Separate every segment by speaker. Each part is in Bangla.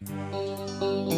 Speaker 1: Música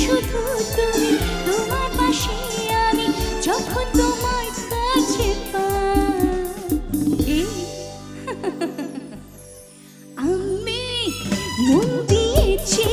Speaker 1: শুধু তুমি তোমার পাশে আমি যখন তোমার কাছে আমি মন দিয়েছি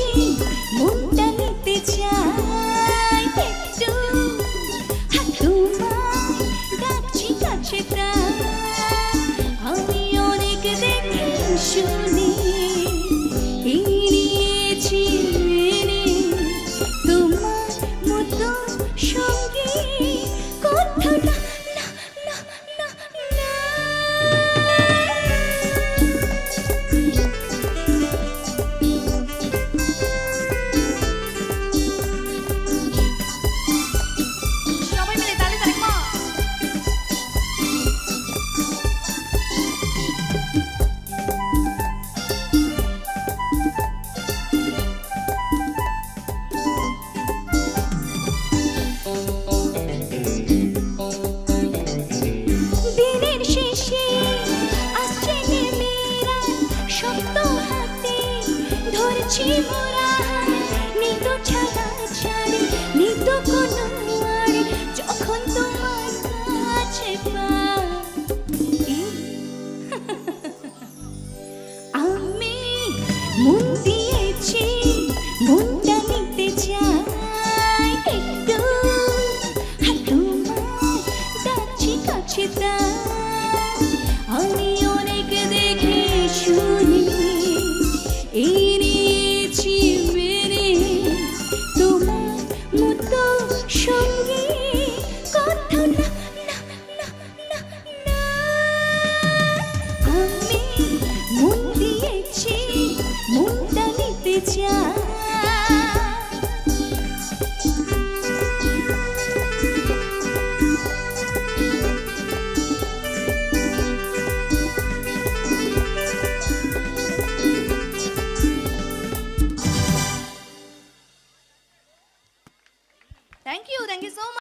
Speaker 1: আছি মোরা। নিত ছাড়া ছাড়ি নিত কোনো যখন তোমার কাছে আমি মন দিয়েছি, মনটা নিতে চাই একটু। তোমার কাছে কাছে তাই।